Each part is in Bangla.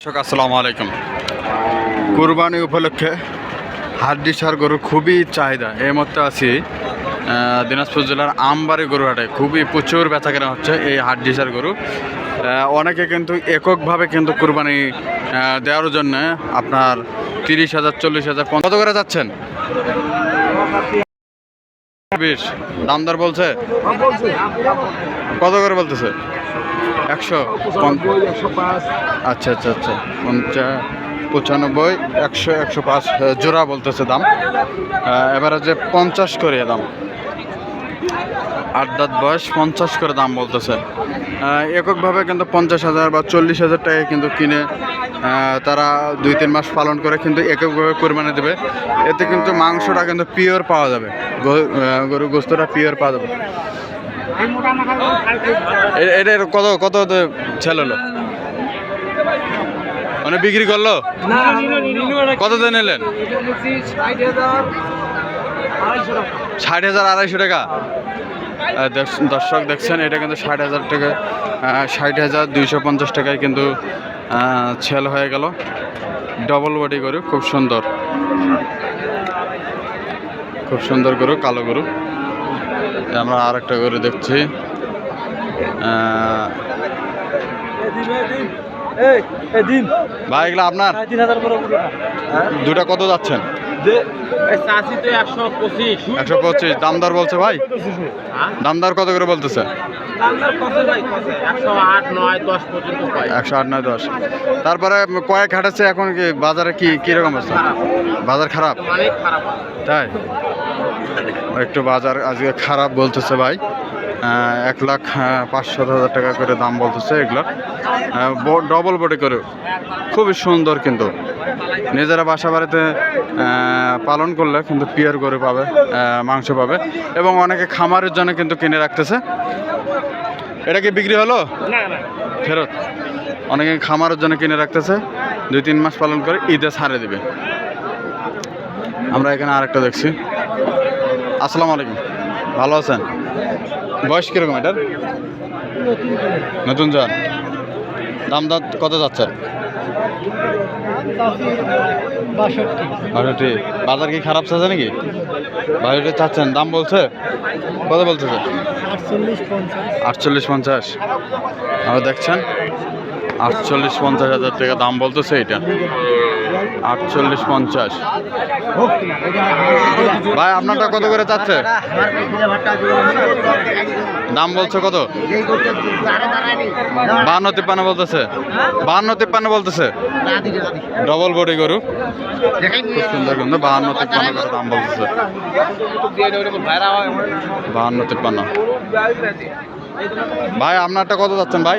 দর্শক, আসসালামু আলাইকুম। কুরবানি উপলক্ষে হাড্ডিসার গরু খুবই চাহিদা। এই মুহূর্তে আছি দিনাজপুর জেলার আমবাড়ি গরুহাটে। খুবই প্রচুর বেচা কেনা হচ্ছে এই হাড্ডিসার গরু। অনেকে কিন্তু এককভাবে কিন্তু কুরবানি দেওয়ার জন্য আপনার তিরিশ হাজার, চল্লিশ হাজার কত করে যাচ্ছেন? বিশ। দামদার বলছে? কত করে বলতেছে? একশো আচ্ছা আচ্ছা আচ্ছা। পঞ্চাশ পঁচানব্বই, একশো একশো পাঁচ জোড়া বলতেছে দাম। এবারে যে পঞ্চাশ করে দাম। আট দাঁত বয়স, পঞ্চাশ করে দাম বলতেছে। এককভাবে কিন্তু পঞ্চাশ হাজার বা চল্লিশ হাজার টাকায় কিন্তু কিনে তারা দুই, তিন মাস পালন করে, কিন্তু এককভাবে কোরবানি দেবে। এতে কিন্তু মাংসটা কিন্তু পিওর পাওয়া যাবে। গরু- গোস্তটা পিওর পাওয়া যাবে। এ- এটার কত কত ছেল মানে বিক্রি করল? কত দিয়ে নিলেন? ষাট হাজার আড়াইশো টাকা। দর্শক দেখছেন, এটা কিন্তু ষাট হাজার টাকা ষাট হাজার দুইশো পঞ্চাশ টাকায় কিন্তু ছেল হয়ে গেল। ডবল বডি গরু, খুব সুন্দর। খুব সুন্দর গরু, কালো গরু। আমরা আর একটা গরু দেখছি ভাই এগুলো আপনার? দুটা কত যাচ্ছেন? একশো পঁচিশ। দামদার বলছে ভাই? দামদার কত করে বলতেছে? একশো আট নয় দশ তারপরে কয়েক হাঁটাচ্ছে এখন কি বাজারে কি কীরকম বাজার খারাপ। তাই? একটু বাজার আজকে খারাপ বলতেছে ভাই। এক লাখ পাঁচশো হাজার টাকা করে দাম বলতেছে এগুলোর। ডবল বডি করে খুবই সুন্দর কিন্তু। নিজেরা বাসা বাড়িতে পালন করলে কিন্তু পিয়ার করে পাবে মাংস পাবে। এবং অনেকে খামারের জন্য কিন্তু কিনে রাখতেছে। এটা কি বিক্রি হলো? ফেরত। অনেকে খামারের জন্য কিনে রাখতেছে। দুই তিন মাস পালন করে ঈদে ছাড়ে দিবে। আমরা এখানে আরেকটা দেখছি। আসসালামু আলাইকুম। ভালো আছেন? বয়স কীরকম এটার? নতুন যান দাম দাম কত যাচ্ছেন? বাষট্টি। বাজার কি খারাপ চাচ্ছে নাকি? বাষট্টি চাচ্ছেন। দাম বলছে? কত বলতেছে আটচল্লিশ পঞ্চাশ। আটচল্লিশ পঞ্চাশ। আর দেখছেন? আটচল্লিশ পঞ্চাশ হাজার টাকা দাম বলতেছে এটা। আটচল্লিশ পঞ্চাশ। ভাই, আপনারটা কত করে চাচ্ছে? দাম বলছে কত? বান্ন তিপ্পান্ন বলতেছে। বান্ন তিপ্পান্ন বলতেছে? ডবল বডি গরু। খুব সুন্দর কিন্তু বাহান্ন তিপ্পান্ন করে দাম বলতেছে। বাহান্ন তিপ্পান্ন। ভাই, আপনারটা কত যাচ্ছেন ভাই?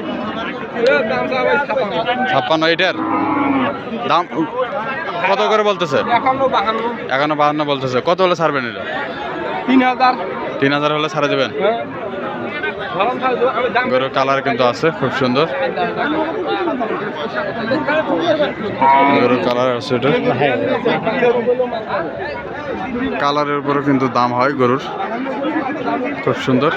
ছাপ্পান্ন, এইটার? দাম কত করে বলতেছে? এখনও বাহান্ন। বলতেছে। কত হলে ছাড়বেন এটা? তিন হাজার। তিন হাজার হলে ছাড়ে দেবেন? গরুর কালার কিন্তু আছে খুব সুন্দর। গরুর কালার আছে এটা। কালারের উপরে কিন্তু দাম হয় গরুর। খুব সুন্দর।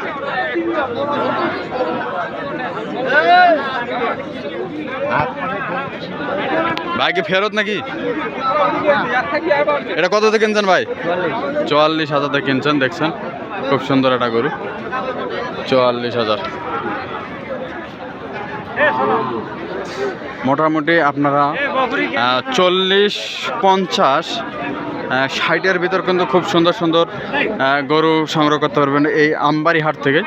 ভাই কি ফেরত নাকি? এটা কত দিয়ে কিনছেন ভাই? চুয়াল্লিশ হাজার দিয়ে কিনছেন, দেখছেন? খুব সুন্দর একটা গরু। চুয়াল্লিশ হাজার। মোটামুটি আপনারা চল্লিশ, পঞ্চাশ ষাটের ভিতর কিন্তু খুব সুন্দর সুন্দর গরু সংগ্রহ করতে পারবেন এই আমবাড়ি হাট থেকে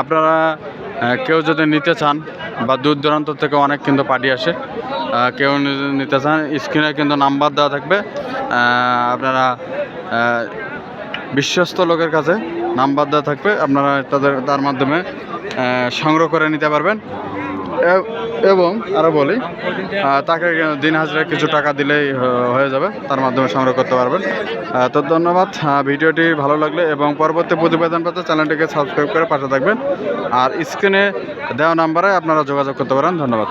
আপনারা কেউ যদি নিতে চান বা দূর দূরান্ত থেকে অনেক কিন্তু পার্টি আসে। কেউ নিতে চান, স্ক্রিনে কিন্তু নাম্বার দেওয়া থাকবে। আপনারা বিশ্বস্ত লোকের কাছে নাম্বার দেওয়া থাকবে। আপনারা তাদের, তার মাধ্যমে সংগ্রহ করে নিতে পারবেন। এবং আরও বলি তাকে দিন হাজিরা কিছু টাকা দিলেই হয়ে যাবে। তার মাধ্যমে সংগ্রহ করতে পারবেন। তো ধন্যবাদ। ভিডিওটি ভালো লাগলে এবং পরবর্তী প্রতিবেদন পেতে চ্যানেলটিকে সাবস্ক্রাইব করে পাশে থাকবেন। আর স্ক্রিনে দেওয়া নাম্বারে আপনারা যোগাযোগ করতে পারেন। ধন্যবাদ।